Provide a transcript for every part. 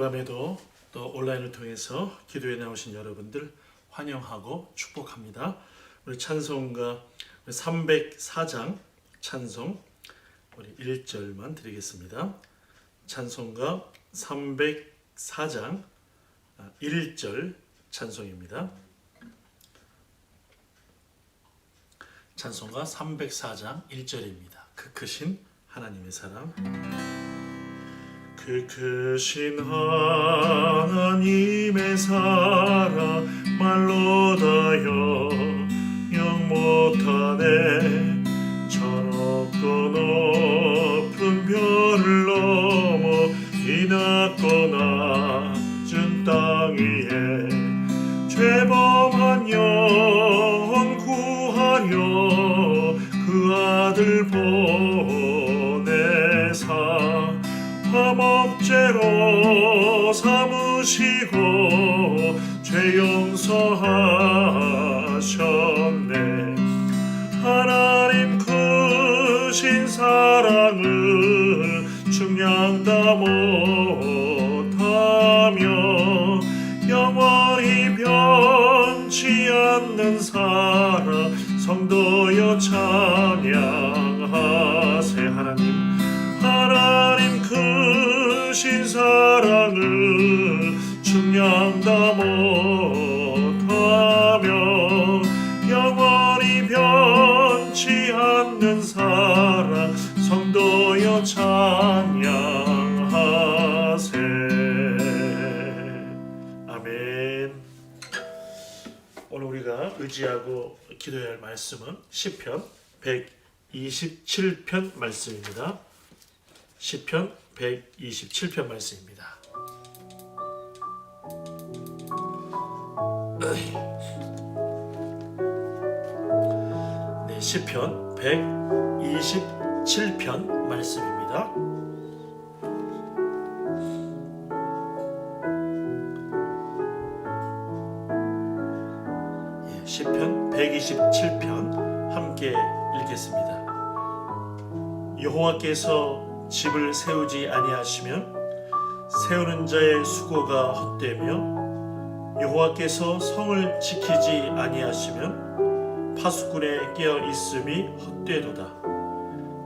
밤에도 또 온라인을 통해서 기도에 나오신 여러분들 환영하고 축복합니다. 우리 찬송가 304장 찬송 우리 1절만 드리겠습니다. 찬송가 304장 1절 찬송입니다. 찬송가 304장 1절입니다. 그 크신 하나님의 사랑 그 크신 하나님의 사랑 말로 다여 영 못하네. 저 높고 높은 별을 넘어 이 낮고 낮 삼으시고 죄 용서하 찬양하세 아멘 오늘 우리가 의지하고 기도해야 할 말씀은 시편 127편 말씀입니다. 시편 127편 말씀입니다. 네, 시편 127편 말씀입니다. 예, 시편 127편 함께 읽겠습니다. 여호와께서 집을 세우지 아니하시면 세우는 자의 수고가 헛되며 여호와께서 성을 지키지 아니하시면 파수꾼의 깨어 있음이 헛되도다.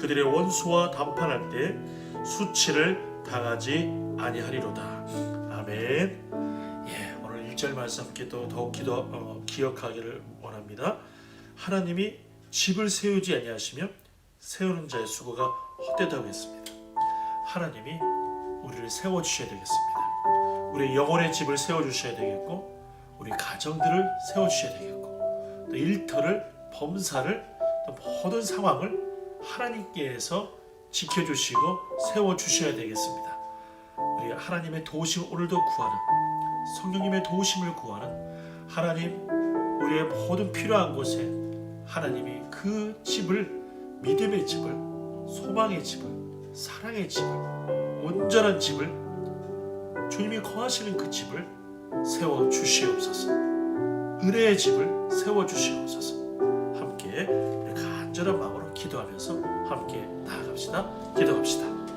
그들의 원수와 담판할 때 수치를 당하지 아니하리로다. 아멘. 예, 오늘 1절 말씀 함께 또 더욱 기도 어, 기억하기를 원합니다. 하나님이 집을 세우지 아니하시며 세우는 자의 수고가 헛되다고 했습니다. 하나님이 우리를 세워 주셔야 되겠습니다. 우리 영혼의 집을 세워 주셔야 되겠고 우리 가정들을 세워 주셔야 되겠고 또 일터를 범사를 또 모든 상황을 하나님께서 지켜 주시고 세워 주셔야 되겠습니다. 우리 하나님의 도우심 오늘도 구하는 성령님의 도우심을 구하는 하나님 우리의 모든 필요한 곳에 하나님이 그 집을 믿음의 집을 소망의 집을 사랑의 집을 온전한 집을 주님이 거하시는 그 집을 세워 주시옵소서 은혜의 집을 세워 주시옵소서 함께 간절한 마음으로 기도하면서 함께 나아갑시다. 기도합시다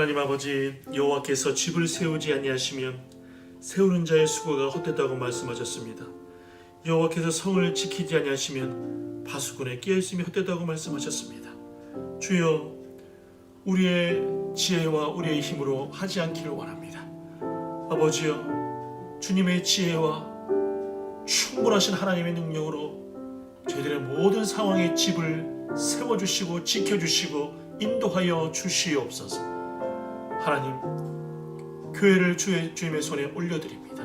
하나님 아버지 여호와께서 집을 세우지 아니하시면 세우는 자의 수고가 헛되다고 말씀하셨습니다. 여호와께서 성을 지키지 아니하시면 바수군에 끼어 있음이 헛되다고 말씀하셨습니다. 주여 우리의 지혜와 우리의 힘으로 하지 않기를 원합니다. 아버지여 주님의 지혜와 충분하신 하나님의 능력으로 저희들의 모든 상황의 집을 세워주시고 지켜주시고 인도하여 주시옵소서. 하나님, 교회를 주의, 주님의 손에 올려드립니다.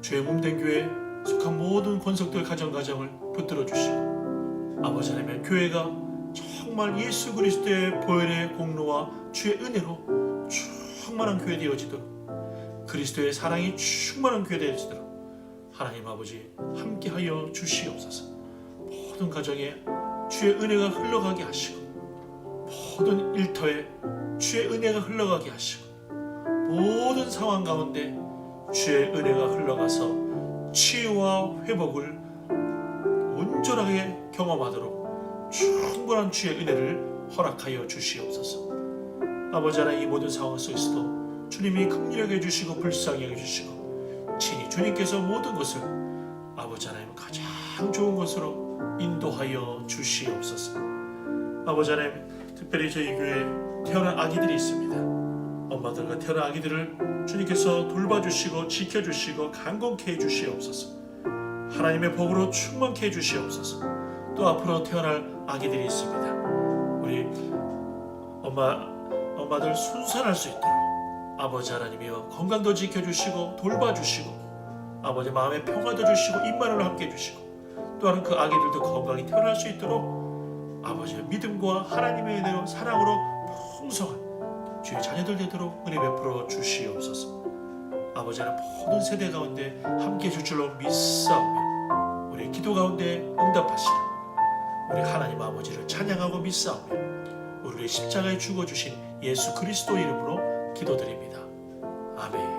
주의 몸된 교회에 속한 모든 권속들 가정가정을 붙들어 주시고 아버지 하나님 교회가 정말 예수 그리스도의 보혈의 공로와 주의 은혜로 충만한 교회 되어지도록 그리스도의 사랑이 충만한 교회 되어지도록 하나님 아버지 함께하여 주시옵소서 모든 가정에 주의 은혜가 흘러가게 하시고 모든 일터에 주의 은혜가 흘러가게 하시고 모든 상황 가운데 주의 은혜가 흘러가서 치유와 회복을 온전하게 경험하도록 충분한 주의 은혜를 허락하여 주시옵소서. 아버지 하나님 이 모든 상황 속에서도 주님이 긍휼하게 해주시고 불쌍히 해주시고 친히 주님께서 모든 것을 아버지 하나님 가장 좋은 것으로 인도하여 주시옵소서. 아버지 하나님 특별히 저희 교회에 태어난 아기들이 있습니다. 엄마들과 태어난 아기들을 주님께서 돌봐주시고 지켜주시고 강건케 해주시옵소서. 하나님의 복으로 충만케 해주시옵소서. 또 앞으로 태어날 아기들이 있습니다. 우리 엄마 엄마들 순산할 수 있도록 아버지 하나님이여 건강도 지켜주시고 돌봐주시고 아버지 마음의 평화도 주시고 입만을 함께 해주시고 또한 그 아기들도 건강히 태어날 수 있도록 아버지의 믿음과 하나님의 은혜로 사랑으로 풍성한 주의 자녀들 되도록 은혜 베풀어 주시옵소서. 아버지 하나님 모든 세대 가운데 함께 해줄 줄로 믿사오며 우리 기도 가운데 응답하시라. 우리 하나님 아버지를 찬양하고 믿사오며 우리의 십자가에 죽어주신 예수 그리스도 이름으로 기도드립니다. 아멘.